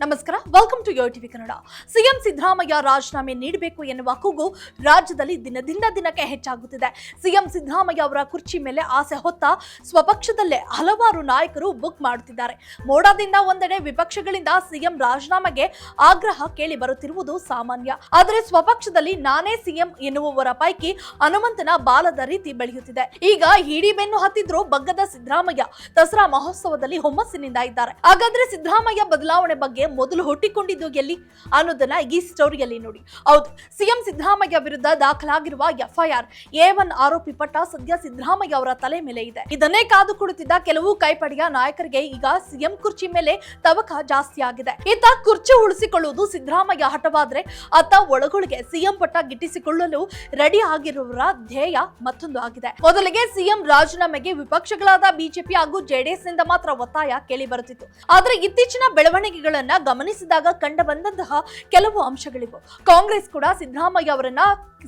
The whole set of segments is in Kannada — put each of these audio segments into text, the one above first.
ನಮಸ್ಕಾರ welcome to Yo TV Kannada CM Siddaramaiah ರಾಜೀನಾಮೆ ನೀಡಬೇಕು ಎನ್ನುವ ಕೂಗು ರಾಜ್ಯದಲ್ಲಿ ದಿನದಿಂದ ದಿನಕ್ಕೆ ಹೆಚ್ಚಾಗುತ್ತಿದೆ. ಸಿಎಂ ಸಿದ್ದರಾಮಯ್ಯ ಅವರ ಕುರ್ಚಿ ಮೇಲೆ ಆಸೆ ಹೊತ್ತ ಸ್ವಪಕ್ಷದಲ್ಲೇ ಹಲವಾರು ನಾಯಕರು ಬುಕ್ ಮಾಡುತ್ತಿದ್ದಾರೆ. ಮೋಡದಿಂದ ಒಂದೆಡೆ ವಿಪಕ್ಷಗಳಿಂದ ಸಿಎಂ ರಾಜೀನಾಮೆಗೆ ಆಗ್ರಹ ಕೇಳಿ ಬರುತ್ತಿರುವುದು ಸಾಮಾನ್ಯ. ಆದರೆ ಸ್ವಪಕ್ಷದಲ್ಲಿ ನಾನೇ ಸಿಎಂ ಎನ್ನುವವರ ಪೈಕಿ ಹನುಮಂತನ ಬಾಲದ ರೀತಿ ಬೆಳೆಯುತ್ತಿದೆ. ಈಗ ಹಿಡಿ ಬೆನ್ನು ಹತ್ತಿದ್ರು ಬಗ್ಗದ ಸಿದ್ದರಾಮಯ್ಯ ದಸರಾ ಮಹೋತ್ಸವದಲ್ಲಿ ಹುಮ್ಮಸ್ಸಿನಿಂದ ಇದ್ದಾರೆ. ಹಾಗಾದ್ರೆ ಸಿದ್ದರಾಮಯ್ಯ ಬದಲಾವಣೆ ಬಗ್ಗೆ ಮೊದಲು ಹುಟ್ಟಿಕೊಂಡಿದ್ದು ಎಲ್ಲಿ ಅನ್ನೋದನ್ನ ಈ ಸ್ಟೋರಿಯಲ್ಲಿ ನೋಡಿ. ಹೌದು, ಸಿಎಂ ಸಿದ್ದರಾಮಯ್ಯ ವಿರುದ್ಧ ದಾಖಲಾಗಿರುವ ಎಫ್ಐಆರ್ ಎ ಒನ್ ಆರೋಪಿ ಪಟ್ಟ ಸದ್ಯ ಸಿದ್ದರಾಮಯ್ಯ ಅವರ ತಲೆ ಮೇಲೆ ಇದೆ. ಇದನ್ನೇ ಕಾದು ಕುಳಿತಿದ್ದ ಕೆಲವು ಕೈಪಡೆಯ ನಾಯಕರಿಗೆ ಈಗ ಸಿಎಂ ಕುರ್ಚಿ ಮೇಲೆ ತವಕ ಜಾಸ್ತಿ ಆಗಿದೆ. ಇತ್ತ ಕುರ್ಚಿ ಉಳಿಸಿಕೊಳ್ಳುವುದು ಸಿದ್ದರಾಮಯ್ಯ ಹಠವಾದ್ರೆ ಅತ್ತ ಒಳಗೊಳಗೆ ಸಿಎಂ ಪಟ್ಟ ಗಿಟ್ಟಿಸಿಕೊಳ್ಳಲು ರೆಡಿ ಆಗಿರುವವರ ಧ್ಯೇಯ ಮತ್ತೊಂದು ಆಗಿದೆ. ಮೊದಲಿಗೆ ಸಿಎಂ ರಾಜೀನಾಮೆಗೆ ವಿಪಕ್ಷಗಳಾದ ಬಿಜೆಪಿ ಹಾಗೂ ಜೆಡಿಎಸ್ನಿಂದ ಮಾತ್ರ ಒತ್ತಾಯ ಕೇಳಿ ಬರುತ್ತಿತ್ತು. ಆದ್ರೆ ಇತ್ತೀಚಿನ ಬೆಳವಣಿಗೆಗಳನ್ನ ಗಮನಿಸಿದಾಗ ಕಂಡು ಬಂದಂತಹ ಕೆಲವು ಅಂಶಗಳಿವೆ. ಕಾಂಗ್ರೆಸ್ ಕೂಡ ಸಿದ್ದರಾಮಯ್ಯ ಅವರನ್ನ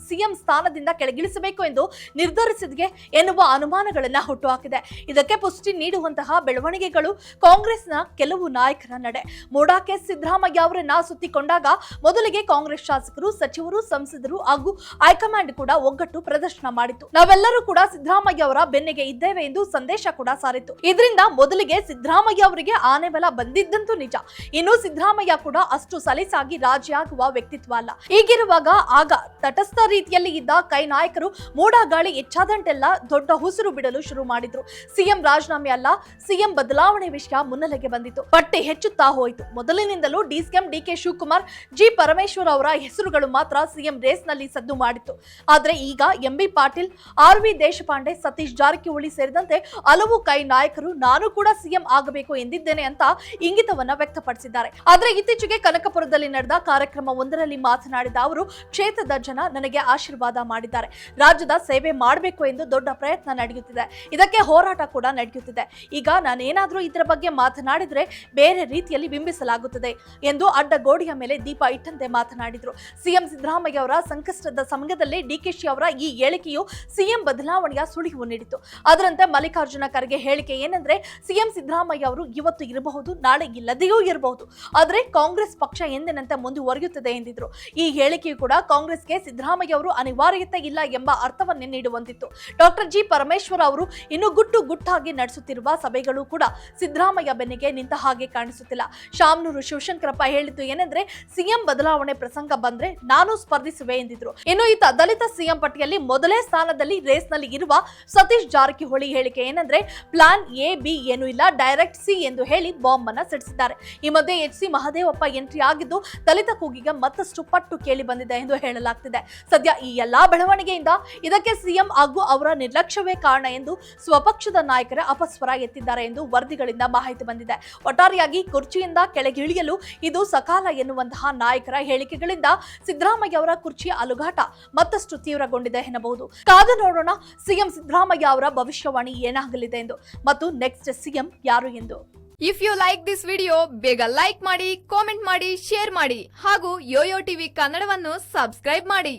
ಸಿಎಂ ಸ್ಥಾನದಿಂದ ಕೆಳಗಿಳಿಸಬೇಕು ಎಂದು ನಿರ್ಧರಿಸಿದೆ ಎನ್ನುವ ಅನುಮಾನಗಳನ್ನ ಹುಟ್ಟುಹಾಕಿದೆ. ಇದಕ್ಕೆ ಪುಷ್ಟಿ ನೀಡುವಂತಹ ಬೆಳವಣಿಗೆಗಳು ಕಾಂಗ್ರೆಸ್ನ ಕೆಲವು ನಾಯಕರ ನಡೆ. ಮೂಡಾಕೆ ಸಿದ್ದರಾಮಯ್ಯ ಅವರನ್ನ ಸುತ್ತಿಕೊಂಡಾಗ ಮೊದಲಿಗೆ ಕಾಂಗ್ರೆಸ್ ಶಾಸಕರು, ಸಚಿವರು, ಸಂಸದರು ಹಾಗೂ ಹೈಕಮಾಂಡ್ ಕೂಡ ಒಗ್ಗಟ್ಟು ಪ್ರದರ್ಶನ ಮಾಡಿತು ನಾವೆಲ್ಲರೂ ಕೂಡ ಸಿದ್ದರಾಮಯ್ಯ ಅವರ ಬೆನ್ನಿಗೆ ಇದ್ದೇವೆ ಎಂದು ಸಂದೇಶ ಕೂಡ ಸಾರಿತು ಇದರಿಂದ ಮೊದಲಿಗೆ ಸಿದ್ದರಾಮಯ್ಯ ಅವರಿಗೆ ಆನೆ ಬಲ ಬಂದಿದ್ದಂತೂ ನಿಜ. ಇನ್ನು ಸಿದ್ದರಾಮಯ್ಯ ಕೂಡ ಅಷ್ಟು ಸಲೀಸಾಗಿ ರಾಜಿಯಾಗುವ ವ್ಯಕ್ತಿತ್ವ ಅಲ್ಲ. ಹೀಗಿರುವಾಗ ಆಗ ತಟಸ್ಥ ರೀತಿಯಲ್ಲಿ ಇದ್ದ ಕೈ ನಾಯಕರು ಮೋಡ ಗಾಳಿ ಹೆಚ್ಚಾದಂತೆಲ್ಲ ದೊಡ್ಡ ಉಸಿರು ಬಿಡಲು ಶುರು ಮಾಡಿದ್ರು. ಸಿಎಂ ರಾಜೀನಾಮೆ ಅಲ್ಲ, ಸಿಎಂ ಬದಲಾವಣೆ ವಿಷಯ ಮುನ್ನೆಲೆಗೆ ಬಂದಿತ್ತು. ಪಟ್ಟಿ ಹೆಚ್ಚುತ್ತಾ ಹೋಯಿತು. ಮೊದಲಿನಿಂದಲೂ DCM D K Shivakumar, G Parameshwar ಅವರ ಹೆಸರುಗಳು ಮಾತ್ರ ಸಿಎಂ ರೇಸ್ನಲ್ಲಿ ಸದ್ದು ಮಾಡಿತ್ತು. ಆದ್ರೆ ಈಗ M B Patil, R V Deshpande, Satish Jarkiholi ಸೇರಿದಂತೆ ಹಲವು ಕೈ ನಾಯಕರು ನಾನು ಕೂಡ ಸಿಎಂ ಆಗಬೇಕು ಎಂದಿದ್ದೇನೆ ಅಂತ ಇಂಗಿತವನ್ನ ವ್ಯಕ್ತಪಡಿಸಿದ್ದಾರೆ. ಆದ್ರೆ ಇತ್ತೀಚೆಗೆ ಕನಕಪುರದಲ್ಲಿ ನಡೆದ ಕಾರ್ಯಕ್ರಮ ಒಂದರಲ್ಲಿ ಮಾತನಾಡಿದ ಅವರು, ಕ್ಷೇತ್ರದ ಜನ ನನಗೆ ಆಶೀರ್ವಾದ ಮಾಡಿದ್ದಾರೆ. ರಾಜ್ಯದ ಸೇವೆ ಮಾಡಬೇಕು ಎಂದು ದೊಡ್ಡ ಪ್ರಯತ್ನ ನಡೆಯುತ್ತಿದೆ. ಇದಕ್ಕೆ ಹೋರಾಟ ಕೂಡ ನಡೆಯುತ್ತಿದೆ. ಈಗ ನಾನೇನಾದರೂ ಇದರ ಬಗ್ಗೆ ಮಾತನಾಡಿದರೆ ಬೇರೆ ರೀತಿಯಲ್ಲಿ ಬಿಂಬಿಸಲಾಗುತ್ತದೆ ಎಂದು ಅಡ್ಡಗೋಡಿಯ ಮೇಲೆ ದೀಪ ಇಟ್ಟಂತೆ ಮಾತನಾಡಿದ್ರು. ಸಿಎಂ ಸಿದ್ದರಾಮಯ್ಯ ಅವರ ಸಂಕಷ್ಟದ ಸಮಯದಲ್ಲಿ ಡಿಕೆಶಿ ಅವರ ಈ ಹೇಳಿಕೆಯು ಸಿಎಂ ಬದಲಾವಣೆಯ ಸುಳಿವು ನೀಡಿತು ಅದರಂತೆ ಮಲ್ಲಿಕಾರ್ಜುನ ಖರ್ಗೆ ಹೇಳಿಕೆ ಏನಂದ್ರೆ, ಸಿಎಂ ಸಿದ್ದರಾಮಯ್ಯ ಅವರು ಇವತ್ತು ಇರಬಹುದು, ನಾಳೆ ಇಲ್ಲದೆಯೂ ಇರಬಹುದು. ಆದರೆ ಕಾಂಗ್ರೆಸ್ ಪಕ್ಷ ಎಂದಿನಂತೆ ಮುಂದುವರಿಯುತ್ತದೆ ಎಂದಿದ್ರು. ಈ ಹೇಳಿಕೆಯು ಕೂಡ ಕಾಂಗ್ರೆಸ್ಗೆ ಸಿದ್ದರಾಮಯ್ಯ ಅವರು ಅನಿವಾರ್ಯತೆ ಇಲ್ಲ ಎಂಬ ಅರ್ಥವನ್ನೇ ನೀಡುವಂತಿತ್ತು. ಡಾಕ್ಟರ್ ಜಿ ಪರಮೇಶ್ವರ್ ಅವರು ಇನ್ನು ಗುಟ್ಟು ಗುಟ್ಟಾಗಿ ನಡೆಸುತ್ತಿರುವ ಸಭೆಗಳು ಕೂಡ ಸಿದ್ದರಾಮಯ್ಯ ಬೆನ್ನಿಗೆ ನಿಂತ ಹಾಗೆ ಕಾಣಿಸುತ್ತಿಲ್ಲ. ಶಾಮನೂರು ಶಿವಶಂಕರಪ್ಪ ಹೇಳಿದ್ದು ಏನೆಂದ್ರೆ, ಸಿಎಂ ಬದಲಾವಣೆ ಪ್ರಸಂಗ ಬಂದ್ರೆ ನಾನು ಸ್ಪರ್ಧಿಸುವೆ ಎಂದಿದ್ರು. ಇನ್ನು ಈತ ದಲಿತ ಸಿಎಂ ಪಟ್ಟಿಯಲ್ಲಿ ಮೊದಲೇ ಸ್ಥಾನದಲ್ಲಿ ರೇಸ್ನಲ್ಲಿ ಇರುವ ಸತೀಶ್ ಜಾರಕಿಹೊಳಿ ಹೇಳಿಕೆ ಏನಂದ್ರೆ, ಪ್ಲಾನ್ ಎ, ಬಿ ಏನು ಇಲ್ಲ, ಡೈರೆಕ್ಟ್ ಸಿ ಎಂದು ಹೇಳಿ ಬಾಂಬ್ ಅನ್ನ ಸಿಡಿಸಿದ್ದಾರೆ. ಈ ಮಧ್ಯೆ ಎಚ್ ಸಿ ಮಹದೇವಪ್ಪ ಎಂಟ್ರಿ ಆಗಿದ್ದು, ದಲಿತ ಕೂಗಿಗೆ ಮತ್ತಷ್ಟು ಪಟ್ಟು ಕೇಳಿ ಬಂದಿದೆ ಎಂದು ಹೇಳಲಾಗ್ತಿದೆ. ಸದ್ಯ ಈ ಎಲ್ಲಾ ಬೆಳವಣಿಗೆಯಿಂದ ಇದಕ್ಕೆ ಸಿಎಂ ಹಾಗೂ ಅವರ ನಿರ್ಲಕ್ಷ್ಯವೇ ಕಾರಣ ಎಂದು ಸ್ವಪಕ್ಷದ ನಾಯಕರ ಅಪಸ್ವರ ಎತ್ತಿದ್ದಾರೆ ಎಂದು ವರದಿಗಳಿಂದ ಮಾಹಿತಿ ಬಂದಿದೆ. ಒಟ್ಟಾರೆಯಾಗಿ ಕುರ್ಚಿಯಿಂದ ಕೆಳಗಿಳಿಯಲು ಇದು ಸಕಾಲ ಎನ್ನುವಂತಹ ನಾಯಕರ ಹೇಳಿಕೆಗಳಿಂದ ಸಿದ್ದರಾಮಯ್ಯ ಅವರ ಕುರ್ಚಿಯ ಅಲುಗಾಟ ಮತ್ತಷ್ಟು ತೀವ್ರಗೊಂಡಿದೆ ಎನ್ನಬಹುದು. ಕಾದು ನೋಡೋಣ ಸಿಎಂ ಸಿದ್ದರಾಮಯ್ಯ ಅವರ ಭವಿಷ್ಯವಾಣಿ ಏನಾಗಲಿದೆ ಎಂದು. ಮತ್ತು ನೆಕ್ಸ್ಟ್ ಸಿಎಂ ಯಾರು ಎಂದು. If you like this video ಬೇಗ ಲೈಕ್ ಮಾಡಿ ಕಾಮೆಂಟ್ ಮಾಡಿ ಶೇರ್ ಮಾಡಿ ಹಾಗೂ ಯೋಯೋ ಟಿವಿ ಕನ್ನಡವನ್ನು ಸಬ್ಸ್ಕ್ರೈಬ್ ಮಾಡಿ.